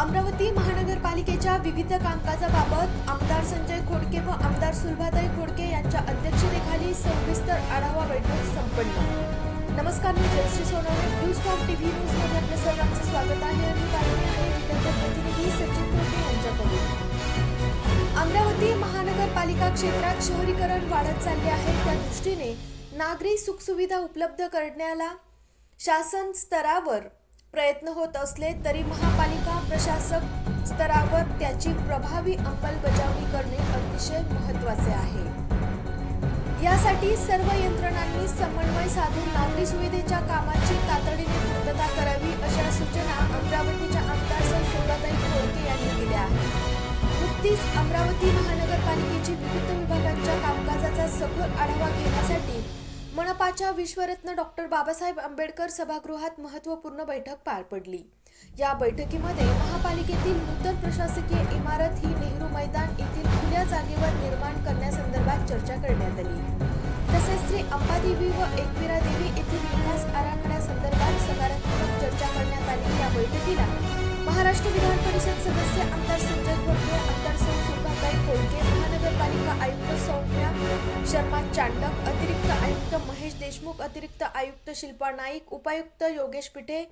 अमरावती महानगरपालिकेच्या विविध कामकाजाबाबत आमदार संजय खोडके व आमदार सुलभाताई खोडके यांच्या अध्यक्षतेखाली सविस्तर आढावा बैठक संपन्न. नमस्कार मी Jayashree Sonawane. News top TV न्यूजमध्ये आपल्या सर्वांचं स्वागत आहे आणि बातमी आहे विदर्भ प्रतिनिधी सचिन खोडके यांच्याकडून. अमरावती महानगरपालिका क्षेत्रात शहरीकरण वाढत चालले आहे. त्या दृष्टीने नागरी सुखसुविधा उपलब्ध करण्याला शासन स्तरावर प्रयत्न होत असले तरी महापालिका प्रशासक स्तरावर त्याची प्रभावी अंमलबजावणी करणे अतिशय महत्त्वाचे आहे. यासाठी सर्व यंत्रणांनी समन्वय साधून नागरी सुविधेच्या कामाची तातडीने पूर्तता करावी अशा सूचना अमरावतीच्या आमदार सौ शोभाताई खोडके यांनी दिल्या. आहेत नुकतीच अमरावती महानगरपालिकेची विविध विभागांच्या कामकाजाचा सखोल आढावा घेण्यासाठी मनपाच्या विश्वरत्न डॉक्टर बाबासाहेब आंबेडकर सभागृहात महत्त्वपूर्ण बैठक पार पडली. या बैठकीमध्ये महापालिकेतील नूतन प्रशासकीय इमारत ही नेहरू मैदान येथील खुल्या जागेवर निर्माण करण्यासंदर्भात चर्चा करण्यात आली. तसेच श्री अंबादेवी व एकविरा देवी येथील विकास आराखड्यासंदर्भात सकारात्मक चर्चा करण्यात आली. या बैठकीला महाराष्ट्र विधान परिषद सदस्य आमदार संजय खोडके आमदार सौ सुभाताई खोडके महानगरपालिका आयुक्त सौम्या शर्मा चांडक अतिरिक्त आयुक्त महेश देशमुख अतिरिक्त आयुक्त शिल्पा नाईक उपायुक्त योगेश पिठे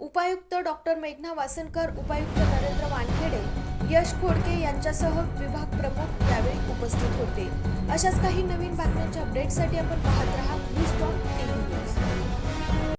उपायुक्त डॉक्टर मेघना वासनकर उपायुक्त नरेंद्र वानखेडे यश खोडके यांच्यासह विभाग प्रमुख यावेळी उपस्थित होते. अशाच काही नवीन बातम्यांच्या अपडेटसाठी आपण पाहत राहा न्यूज डॉट टीव्ही.